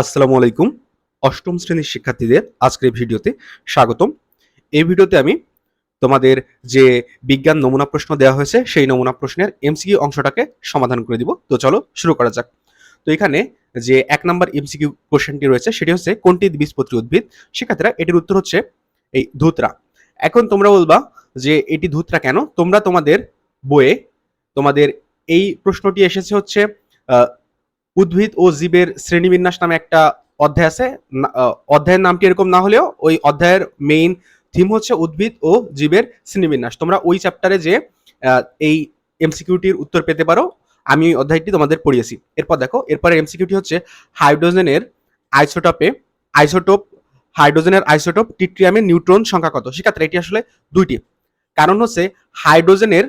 আসসালামু আলাইকুম। অষ্টম শ্রেণির শিক্ষার্থীদের আজকের ভিডিওতে স্বাগতম। এই ভিডিওতে আমি তোমাদের যে বিজ্ঞান নমুনা প্রশ্ন দেওয়া হয়েছে, সেই নমুনা প্রশ্নের এমসিকিউ অংশটাকে সমাধান করে দিব। তো চলো শুরু করা যাক। তো এখানে যে এক নম্বর এমসিকিউ কোশ্চেনটি রয়েছে, সেটি হচ্ছে, কোনটি দ্বিবীজপত্রী উদ্ভিদ? শিক্ষার্থীরা, এটির উত্তর হচ্ছে এই ধুতরা। এখন তোমরা বলবা যে, এটি ধুতরা কেন? তোমরা তোমাদের বইয়ে তোমাদের এই প্রশ্নটি এসেছে হচ্ছে উদ্ভিদ ও জীবের শ্রেণীবিন্যাস নামে একটা অধ্যায় আছে। অধ্যায়ের নামটি এরকম না হলেও ওই অধ্যায়ের মেইন থিম হচ্ছে উদ্ভিদ ও জীবের শ্রেণীবিন্যাস। তোমরা ওই চ্যাপ্টারে যে এই এমসিকিউটির উত্তর পেতে পারো। আমি ওই অধ্যায়টি তোমাদের পড়িয়েছি। এরপর দেখো, এরপরে এমসিকিউটি হচ্ছে হাইড্রোজেনের আইসোটপে, আইসোটোপ, হাইড্রোজেনের আইসোটোপ, টিট্রিয়ামের নিউট্রন সংখ্যা কত? সেক্ষেত্রে এটি আসলে দুইটি। কারণ হচ্ছে হাইড্রোজেনের,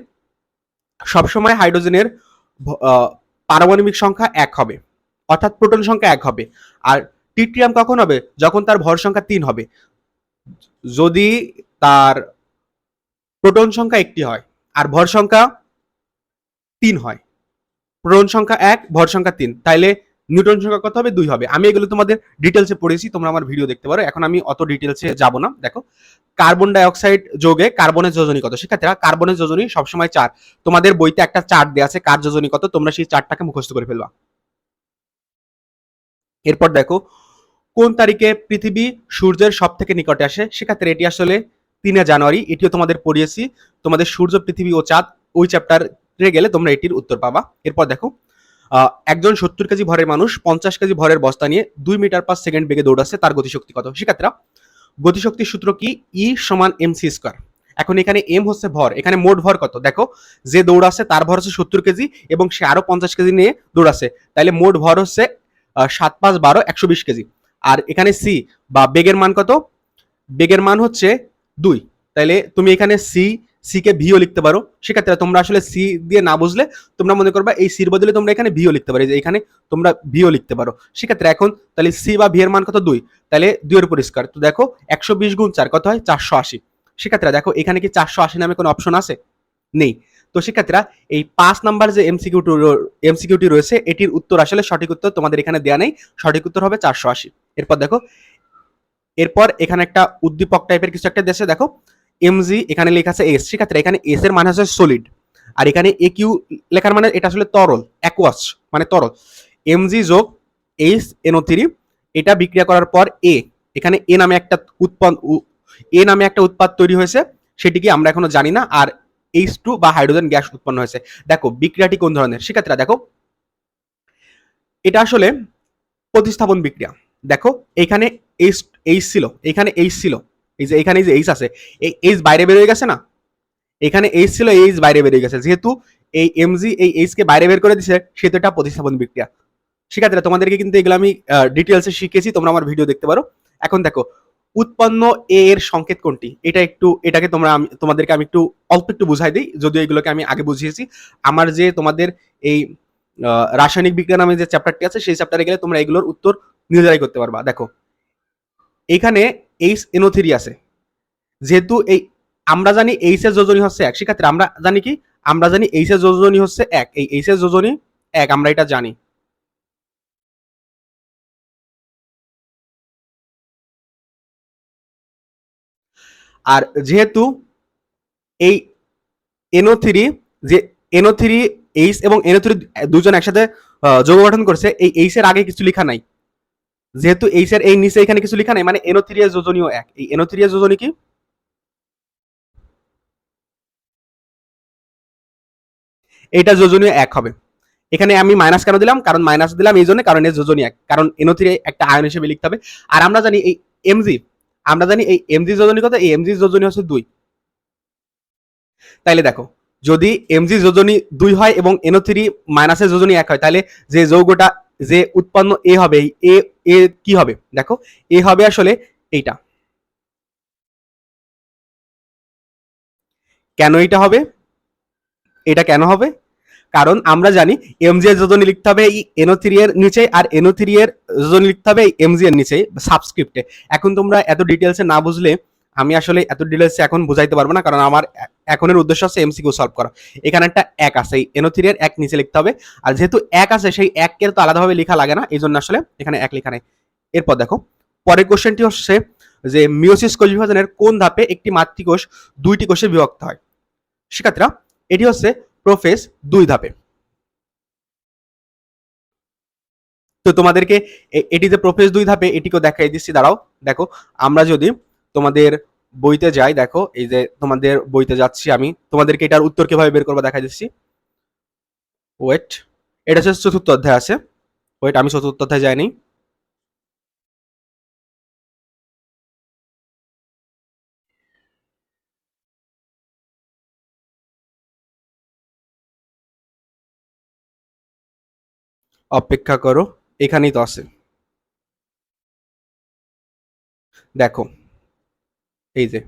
সবসময় হাইড্রোজেনের পারমাণবিক সংখ্যা এক হবে, অর্থাৎ প্রোটন সংখ্যা এক হবে, আর টিট্রিয়াম কখন হবে? যখন তার ভর সংখ্যা তিন হবে। যদি তার প্রোটন সংখ্যা একটি হয়, আর ভর সংখ্যা তিন হয়, প্রোটন সংখ্যা এক, ভর সংখ্যা তিন, তাইলে নিউটন সংখ্যা কত হবে দুই হবে। আমি এগুলো তোমাদের ডিটেলসে পড়েছি, তোমরা আমার ভিডিও দেখতে পারো। এখন আমি অত ডিটেলসে যাব না। দেখো কার্বন ডাইঅক্সাইড যোগে কার্বনের যোজনী কত শিক্ষার্থীরা কার্বনের যোজনী সবসময় চার। তোমাদের বইতে একটা চার্ট দেওয়া আছে, কার যোজনী কত তোমরা সেই চার্টটাকে মুখস্থ করে ফেলবা। এরপর দেখো, কোন তারিখে পৃথিবী সূর্যের সব থেকে নিকটে আসে? সেক্ষেত্রে এটি আসলে তিনে জানুয়ারি, এটিও তোমাদের পড়িয়েছি। তোমাদের সূর্য, পৃথিবী ও চাঁদ, ওই চ্যাপ্টারে গেলে তোমরা এটির উত্তর পাবা। এরপর দেখো একজন সত্তর কেজি ভরের মানুষ পঞ্চাশ কেজি ভরের বস্তা নিয়ে দুই মিটার পার সেকেন্ড বেগে দৌড়াচ্ছে, তার গতিশক্তি কত? শিক্ষার্থীরা, গতিশক্তির সূত্র কি? ই সমান এম সি স্কোয়ার এখন এখানে এম হচ্ছে ভর, এখানে মোট ভর কত? দেখো, যে দৌড়াচ্ছে তার ভর হচ্ছে সত্তর কেজি এবং সে আরও পঞ্চাশ কেজি নিয়ে দৌড়াচ্ছে। তাহলে মোট ভর হচ্ছে সাত পাঁচ বারো একশো বিশ কেজি। আর এখানে সি বা বেগের মান কত? বেগের মান হচ্ছে দুই। তাইলে তুমি এখানে সি সি কে ভিও লিখতে পারো। সেক্ষেত্রে তোমরা আসলে সি দিয়ে না বুঝলে তোমরা মনে করবা এই সির বদলে তোমরা এখানে ভিও লিখতে পারো। যে এখানে তোমরা ভিও লিখতে পারো। সেক্ষেত্রে এখন তাহলে সি বা ভি এর মান কত? দুই। তাহলে দুইয়ের পরিষ্কার তো দেখো একশো বিশ গুণ চার কত হয়? চারশো আশি। সেক্ষেত্রে দেখো এখানে কি চারশো আশি নামে কোনো অপশন আছে? নেই। তো সেক্ষেত্রে এই পাঁচ নাম্বার যে এমসিকিউটি এমসিকিউটি রয়েছে, এটির উত্তর আসলে সঠিক উত্তর তোমাদের এখানে দেয়া নেই। সঠিক উত্তর হবে চারশো আশি। এরপর দেখো, এরপর এখানে একটা উদ্দীপক টাইপের কিছু একটা দেশে দেখো এমজি এখানে লেখা আছে এস সেক্ষেত্রে এখানে এস এর মানে হচ্ছে সলিড আর এখানে এ কিউ লেখার মানে এটা আসলে তরল অ্যাকোয়াস মানে তরল। এমজি যোগ এইচ এনও থ্রি এটা বিক্রিয়া করার পর এ এখানে এ নামে একটা উৎপন্ন এ নামে একটা উৎপাদ তৈরি হয়েছে, সেটিকে আমরা এখনও জানি না, আর এইচ টু বা হাইড্রোজেন গ্যাস উৎপন্ন হয়েছে। দেখো, বিক্রিয়াটি কোন ধরনের? শিক্ষার্থীরা দেখো, এটা আসলে প্রতিস্থাপন বিক্রিয়া। দেখো, এখানে এইচ এইচ ছিল, এখানে এইচ ছিল। এই যে এখানে যে এইচ আছে, এই এইচ বাইরে বেরিয়ে গেছে না? এখানে এইচ ছিল এইচ বাইরে বেরিয়ে গেছে। যেহেতু এই এমজি এই এইচ কে বাইরে বের করে দিছে, সেহেতু এটা প্রতিস্থাপন বিক্রিয়া। শিক্ষার্থীরা তোমাদেরকে কিন্তু এগুলো আমি ডিটেলসে শিখেছি, তোমরা আমার ভিডিও দেখতে পারো। এখন দেখো, উৎপন্ন এ এর সংকেত কোনটি? এটা একটু, এটাকে তোমরা তোমাদেরকে আমি একটু, অল্প একটু বুঝাই দিই, যদিও এগুলোকে আমি আগে বুঝিয়েছি। আমার যে তোমাদের এই রাসায়নিক বিজ্ঞান নামে যে চ্যাপ্টারটি আছে, সেই চ্যাপ্টারে গেলে তোমরা এগুলোর উত্তর নিজেরাই করতে পারবা। দেখো এখানে এইচ এনও থ্রি আছে। যেহেতু এই, আমরা জানি এইচ এর যোজনী হচ্ছে এক। সেক্ষেত্রে আমরা জানি কি? আমরা জানি এইচ এর যোজনী হচ্ছে এক। এই এইচ এর যোজনী এক, আমরা এটা জানি। আর যেহেতু এই এনও থ্রি যে এনও থ্রি এইচ এবং এনও থ্রি দুজন একসাথে যৌগ গঠন করছে, এই এইচ এর আগে কিছু লেখা নাই। যেহেতু এইচ এর এই নিচে এখানে কিছু লেখা নাই মানে এনও থ্রি এর যোজনীয় এক। এই এনও থ্রি এর যোজনী কি? এটা যোজনীয় এক হবে। এখানে আমি মাইনাস কেন দিলাম? কারণ মাইনাস দিলাম এই জন্য, কারণ এর যোজনী এক। কারণ এনও থ্রি একটা আয়ন হিসেবে লিখতে হবে। আর আমরা জানি এই এমজি আমরা জানি এই এমজি যোজনী কত? এই এমজি যোজনী হচ্ছে দুই। তাইলে দেখো, যদি এমজি যোজনী দুই হয় এবং এনও থ্রি মাইনাসের যোজনী এক হয় তাহলে যে যৌগটা যে উৎপন্ন এ হবে এ এ কি হবে? দেখো এ হবে আসলে এইটা। কেন এটা হবে? এটা কেন হবে? কারণ আমরা জানি এমজি এর যোজনী লিখতে হবে এই এনও থ্রি এর নিচে আর এনও থ্রি এর যোজনী লিখতে হবে এই এমজি এর নিচে সাবস্ক্রিপ্টে এখন তোমরা এত ডিটেলসে না বুঝলে আমি আসলে এত ডিটেলসে এখন বুঝাইতে পারব না, কারণ আমার এখনের উদ্দেশ্য হচ্ছে এমসিকিউ সলভ করা। এখানে একটা এক আছে, এই এনও থ্রি এর এক নিচে লিখতে হবে। আর যেহেতু এক আছে, সেই এককে তো আলাদাভাবে লেখা লাগে না, এই জন্য আসলে এখানে এক লেখা নেই। এরপর দেখো, পরের কোশ্চেনটি হচ্ছে যে মিওসিস কোষ বিভাজনের কোন ধাপে একটি মাতৃকোষ দুইটি কোষে বিভক্ত হয়? শিক্ষার্থীরা, এটি হচ্ছে প্রোফেস দুই ধাপে। তো তোমাদেরকে এটি যে প্রোফেস দুই ধাপে, এটিকেও দেখাই দিচ্ছি, দাঁড়াও। দেখো, আমরা যদি তোমাদের বইতে যাই, দেখো, এই যে তোমাদের বইতে যাচ্ছি আমি। তোমাদেরকে এটার উত্তর কীভাবে বের করব দেখা দিচ্ছি। ওয়েট এটা হচ্ছে চতুর্থ অধ্যায় আছে। ওয়েট আমি চতুর্থ অধ্যায় যাইনি। অপেক্ষা করো, এখানেই তো আছে। দেখো এই যে।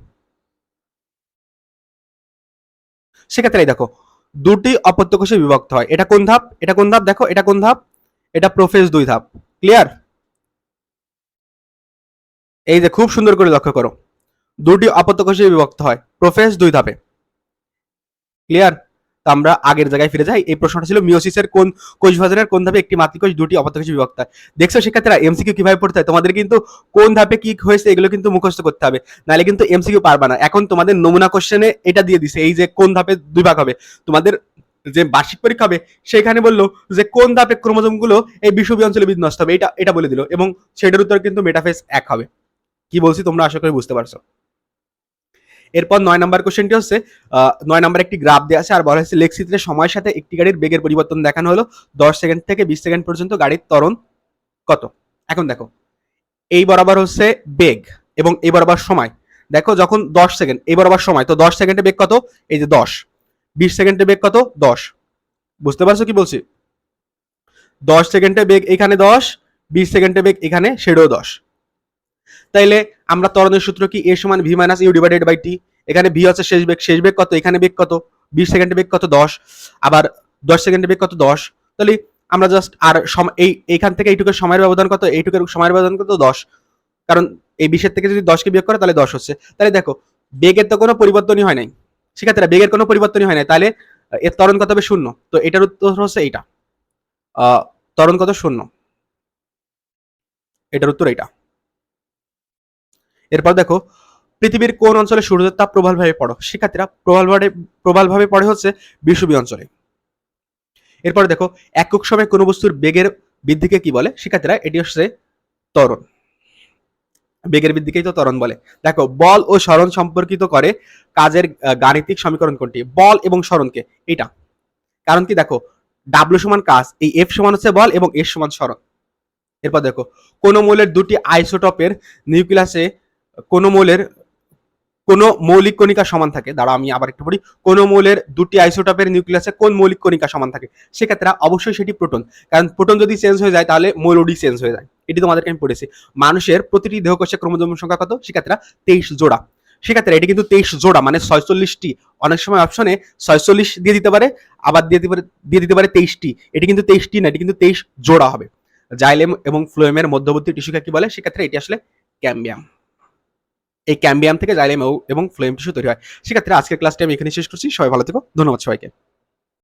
সেক্ষেত্রে দেখো, দুটি অপত্যকোষে বিভক্ত হয়। এটা কোন ধাপ? এটা কোন ধাপ? দেখো, এটা কোন ধাপ? এটা প্রোফেস দুই ধাপ। ক্লিয়ার? এই যে খুব সুন্দর করে লক্ষ্য করো। দুটি অপত্যকোষে বিভক্ত হয় প্রোফেস দুই ধাপে। ক্লিয়ার? আমরা আগের জায়গায় ফিরে যাই। এই প্রশ্নটা ছিল মিওসিসের কোন কোষ বিভাজনের কোন ধাপে একটি মাতৃকোষ, দুটি অপত্যকোষে বিভক্ত? হয় দেখছ শিক্ষার্থীরা এমসিকিউ কীভাবে পড়তে হয়? তোমাদের কিন্তু কোন ধাপে কি হয়েছে এগুলো কিন্তু মুখস্থ করতে হবে। নাহলে কিন্তু এমসিকিউ পারবা না। এখন তোমাদের নমুনা কোশ্চেনে এটা দিয়ে দিছে, এই যে কোন ধাপে দুই ভাগ হবে। তোমাদের যে বার্ষিক পরীক্ষা হবে, সেখানে বলল যে কোন ধাপে ক্রোমোজোমগুলো এই বিষুবী অঞ্চলে বিন্যস্ত হবে, এটা এটা বলে দিল। এবং সেটার উত্তর কিন্তু মেটাফেস এক হবে। কি বলছি তোমরা আশা করি বুঝতে পারছ। এরপর নয় নম্বর কোশ্চেনটি হচ্ছে নয় নম্বর একটি গ্রাফ দেওয়া আছে, আর বলা হচ্ছে লেখচিত্রে সময়ের সাথে একটি গাড়ির বেগের পরিবর্তন দেখানো হলো। দশ সেকেন্ড থেকে বিশ সেকেন্ড পর্যন্ত গাড়ির ত্বরণ কত? এখন দেখো, এই বরাবর হচ্ছে বেগ এবং এই বরাবর সময়। দেখো যখন দশ সেকেন্ড এই বরাবর সময়, তো দশ সেকেন্ডে বেগ কত? এই যে দশ। বিশ সেকেন্ডে বেগ কত? দশ। বুঝতে পারছ কি বলছি? দশ সেকেন্ডে বেগ এখানে দশ, বিশ সেকেন্ডে বেগ এখানে সেটাও দশ। তাইলে আমরা ত্বরণের সূত্র কি এ সমান v minus u divided by t এখানে ভি হচ্ছে শেষ বেগ শেষ বেগ কত? এখানে বেগ কত? বিশ সেকেন্ডে বেগ কত? দশ। আবার দশ সেকেন্ডে বেগ কত? দশ। তাহলে আমরা জাস্ট আর এই এইখান থেকে এইটুকুর সময়ের ব্যবধান কত? এইটুকুর সময়ের ব্যবধান কত? দশ। কারণ এই বিশের থেকে যদি দশকে বিয়োগ করে তাহলে দশ হচ্ছে। তাহলে দেখো বেগের তো কোনো পরিবর্তনই হয় নাই। শিক্ষার্থীরা বেগের কোনো পরিবর্তনই হয় নাই। তাহলে এর ত্বরণ কত হবে? শূন্য। তো এটার উত্তর হচ্ছে এইটা। আহ, ত্বরণ কত? শূন্য। এটার উত্তর এইটা। এরপর দেখো, পৃথিবীর কোন অঞ্চলে সূর্যের তাপ প্রবলভাবে পড়ো? শিক্ষার্থীরা প্রবলভাবে প্রবলভাবে পড়ে হচ্ছে বিষুবী অঞ্চলে। এরপর দেখো, একক সময় কোনো বস্তুর বেগের বৃদ্ধিকে কি বলে? শিক্ষার্থীরা, এটি হচ্ছে ত্বরণ। বেগের বৃদ্ধিকেই তো ত্বরণ বলে। দেখো, বল ও সরণ সম্পর্কিত করে কাজের গাণিতিক সমীকরণ কোনটি? বল এবং সরণকে এটা কারণ কি দেখো ডাব্লিউ সমান কাজ, এই এফ সমান হচ্ছে বল এবং এস সমান সরণ এরপর দেখো, কোন মৌলের দুটি আইসোটপের নিউক্লিয়াসে কোন মৌলের, কোন মৌলিক কণিকা সমান থাকে। দাঁড়া আমি আবার একটু পড়ি। কোন মৌলের দুটি আইসোটপের নিউক্লিয়াসে কোন মৌলিক কণিকা সমান থাকে? সেক্ষেত্রে অবশ্যই সেটি প্রোটন। কারণ প্রোটন যদি চেঞ্জ হয়ে যায়, তাহলে মৌলডি চেঞ্জ হয়ে যায়। এটি তোমাদেরকে আমি পড়েছি। মানুষের প্রতিটি দেহকোষে ক্রোমোজোম সংখ্যা কত? সেক্ষেত্রে তেইশ জোড়া। সেক্ষেত্রে এটি কিন্তু তেইশ জোড়া মানে ছয়চল্লিশটি। অনেক সময় অপশনে ছয়চল্লিশ দিয়ে দিতে পারে, আবার দিয়ে দিতে পারে, দিয়ে দিতে পারে তেইশটি। এটি কিন্তু তেইশটি না, এটি কিন্তু তেইশ জোড়া হবে। জাইলেম এবং ফ্লোয়েমের মধ্যবর্তী টিস্যুকে কি বলে? সেক্ষেত্রে এটি আসলে ক্যাম্বিয়াম। এই ক্যাম্বিয়াম থেকে জাইলেম এবং ফ্লেম টিস্যু তৈরি হয়। সেক্ষেত্রে আজকের ক্লাসটি আমি এখানে শেষ করছি। সবাই ভালো থেকো। ধন্যবাদ সবাইকে।